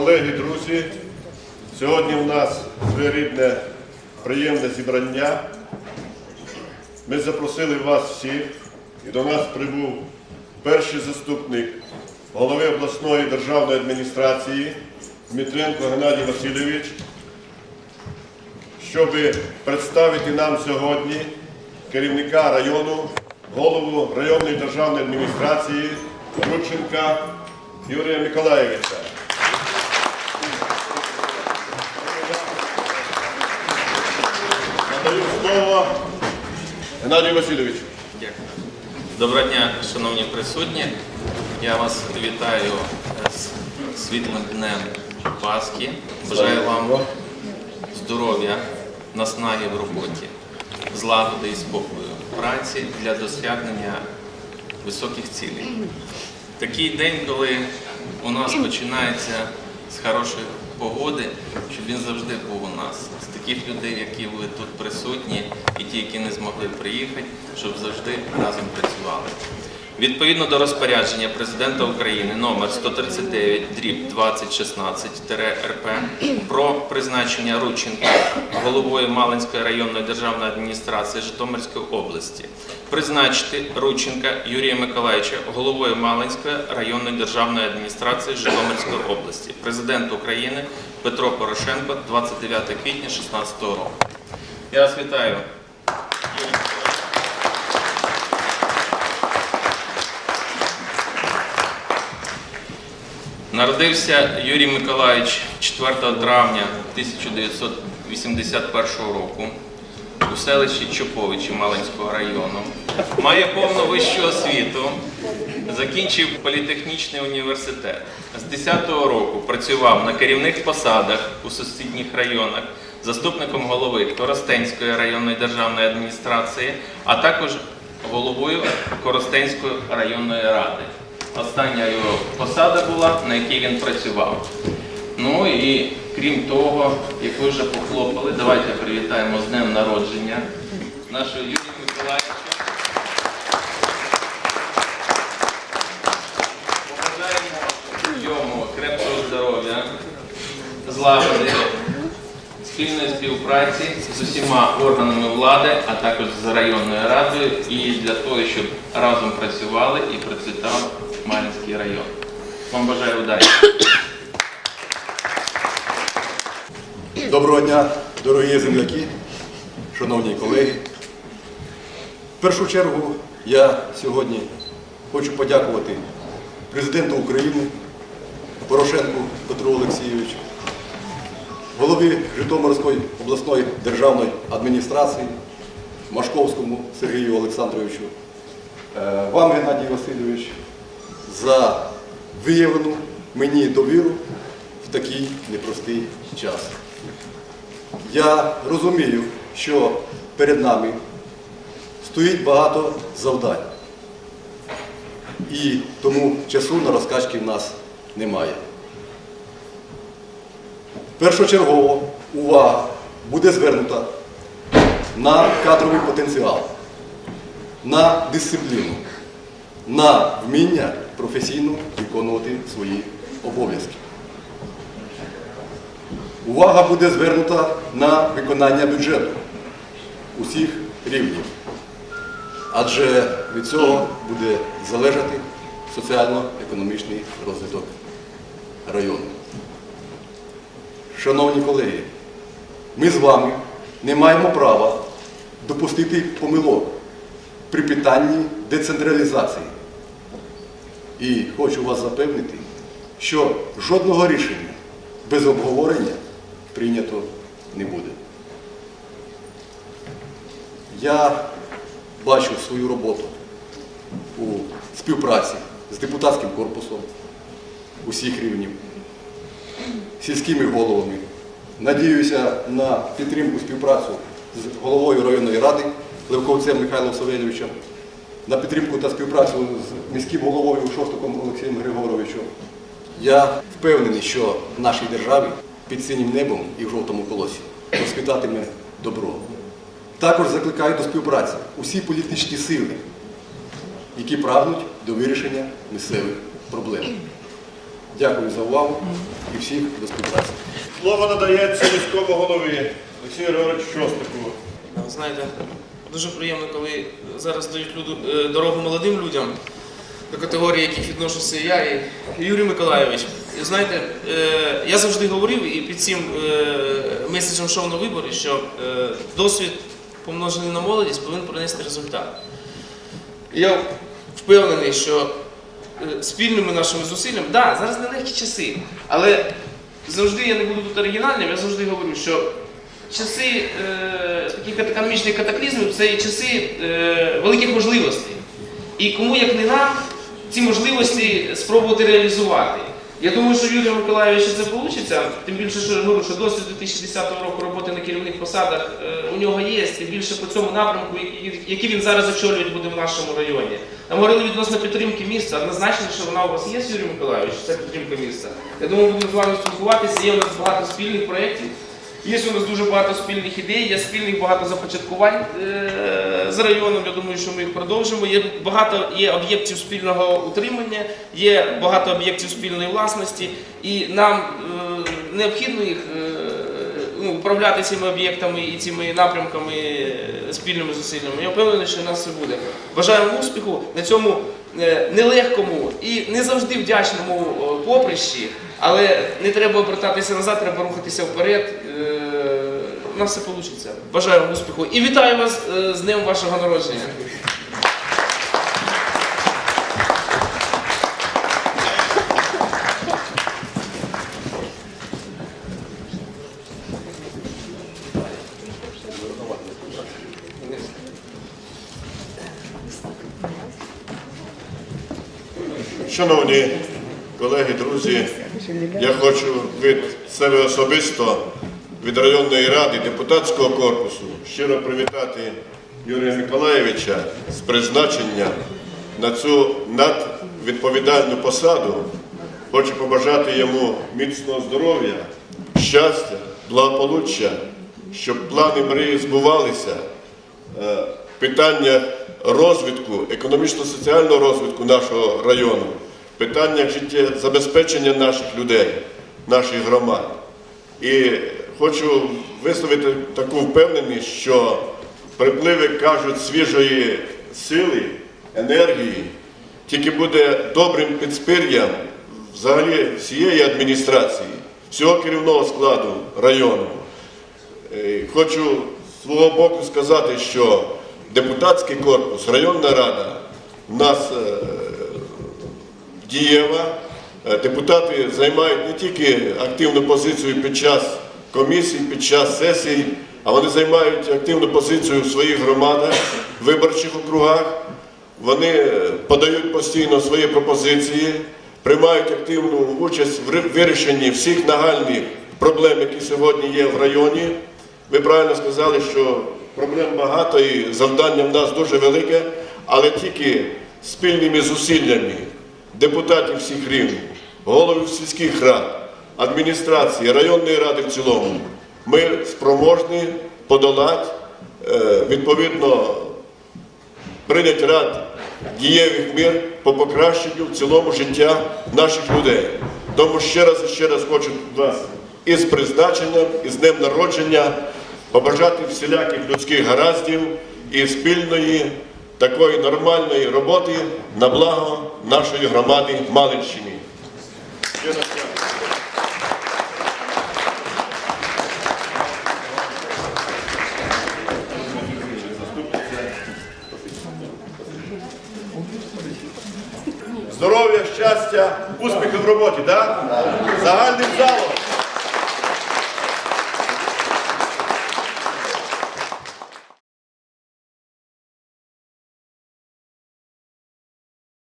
Колеги, друзі, сьогодні у нас своєрідне приємне зібрання. Ми запросили вас всіх, і до нас прибув перший заступник голови обласної державної адміністрації Дмитренко Геннадій Васильович, щоб представити нам сьогодні керівника району, голову районної державної адміністрації Рудченка Юрія Миколаєвича. Надаю слово Геннадію Васильовичу. Дякую. Доброго дня, шановні присутні. Я вас вітаю з світлим днем Пасхи. Бажаю вам здоров'я, наснаги в роботі, злагоди і спокою, праці для досягнення високих цілей. Такий день, коли у нас починається з хорошої погоди, щоб він завжди був у нас. З таких людей, які були тут присутні, і ті, які не змогли приїхати, щоб завжди разом працювали. Відповідно до розпорядження президента України номер 139 дріб 2016 РП про призначення Рудченка головою Малинської районної державної адміністрації Житомирської області, призначити Рудченка Юрія Миколаївича головою Малинської районної державної адміністрації Житомирської області, президент України Петро Порошенко 29 квітня 2016 року. Я вас вітаю. Народився Юрій Миколаївич 4 травня 1981 року у селищі Чоповичі Малинського району. Має повну вищу освіту, закінчив політехнічний університет. З 10-го року працював на керівних посадах у сусідніх районах, заступником голови Коростенської районної державної адміністрації, а також головою Коростенської районної ради. Остання його посада була, на якій він працював. Ну і крім того, як ви вже похлопали, давайте привітаємо з днем народження нашого Юрія Миколаївича. Побажаємо йому крепкого здоров'я, злагоди, спільної співпраці з усіма органами влади, а також з районною радою, і для того, щоб разом працювали і процвітав Малинський район. Вам бажаю удачі. Доброго дня, дорогі земляки, шановні колеги. В першу чергу я сьогодні хочу подякувати президенту України Порошенку Петру Олексійовичу, голові Житомирської обласної державної адміністрації Машковському Сергію Олександровичу, е, вам, Геннадій Васильович, за виявлену мені довіру в такий непростий час. Я розумію, що перед нами стоїть багато завдань. І тому часу на розкачки в нас немає. Першочергово увага буде звернута на кадровий потенціал, на дисципліну, на вміння професійно виконувати свої обов'язки. Увага буде звернута на виконання бюджету усіх рівнів, адже від цього буде залежати соціально-економічний розвиток району. Шановні колеги, ми з вами не маємо права допустити помилок при питанні децентралізації. І хочу вас запевнити, що жодного рішення без обговорення прийнято не буде. Я бачу свою роботу у співпраці з депутатським корпусом усіх рівнів, сільськими головами. Надіюся на підтримку співпрацю з головою районної ради Левковцем Михайлом Савельовичем, на підтримку та співпрацю з міським головою Шостаком Олексієм Григоровичем. Я впевнений, що в нашій державі під синім небом і в жовтому колосі розквітатиме добро. Також закликаю до співпраці усі політичні сили, які прагнуть до вирішення місцевих проблем. Дякую за увагу і всіх до співпраці. Слово надається міському голові Олексію Григоровичу Шостаку. Ви Знаєте, дуже приємно, коли зараз дають люду, е, дорогу молодим людям, до категорії, яких відношуся я і Юрій Миколайович. І знаєте, е, я завжди говорив і під цим е, меседжем йшов на вибори, що досвід, помножений на молодість, повинен принести результат. Я впевнений, що спільними нашими зусиллями, да, зараз нелегкі часи, але завжди я не буду тут оригінальним, я завжди говорю, що часи е, таких економічних катаклізмів це часи е, великих можливостей. І кому як не нам ці можливості спробувати реалізувати. Я думаю, що Юрію Миколаївичу це вийде, тим більше, що говорю, що досвід 2010 року роботи на керівних посадах е, у нього є, тим більше по цьому напрямку, який- він зараз очолювати буде в нашому районі. Там говорили відносно підтримки міста. Однозначно, що вона у вас є, Юрій Миколаївич, це підтримка міста. Я думаю, будемо з вами спілкуватися. Є у нас багато спільних проєктів. Є у нас дуже багато спільних ідей, є спільних багато започаткувань е, з районом. Я думаю, що ми їх продовжимо. Є багато є об'єктів спільного утримання, є багато об'єктів спільної власності, і нам е, необхідно їх е, ну, управляти цими об'єктами і цими напрямками спільними зусиллями. Я впевнений, що у нас все буде. Бажаємо успіху на цьому нелегкому і не завжди вдячному поприщі, але не треба обертатися назад, треба рухатися вперед. Е, У нас все вийде. Бажаю вам успіху і вітаю вас е, з днем вашого народження. Шановні колеги, друзі, я хочу від себе особисто, від районної ради, депутатського корпусу щиро привітати Юрія Миколаєвича з призначенням на цю надвідповідальну посаду. Хочу побажати йому міцного здоров'я, щастя, благополуччя, щоб плани мрії збувалися. Е, питання розвитку, економічно-соціального розвитку нашого району, питання життєзабезпечення наших людей, наших громад. І хочу висловити таку впевненість, що припливи, кажуть, свіжої сили, енергії, тільки буде добрим підспир'ям взагалі всієї адміністрації, всього керівного складу району. Е, Хочу з свого боку сказати, що депутатський корпус, районна рада в нас е, дієва. Е, Депутати займають не тільки активну позицію під час комісій, під час сесій, а вони займають активну позицію в своїх громадах, виборчих округах. Вони е, подають постійно свої пропозиції, приймають активну участь в вирішенні всіх нагальних проблем, які сьогодні є в районі. Ви правильно сказали, що проблем багато і завдання в нас дуже велике, але тільки спільними зусиллями депутатів всіх рівнів, головів сільських рад, адміністрації, районної ради в цілому, ми спроможні подолати е, відповідно прийняти ряд дієвих мір по покращенню в цілому життя наших людей. Тому ще раз і ще раз хочу вас із призначенням, із днем народження побажати всіляких людських гараздів і спільної такої нормальної роботи на благо нашої громади Малинщини. Здоров'я, щастя, успіхів в роботі, так? Загальним за.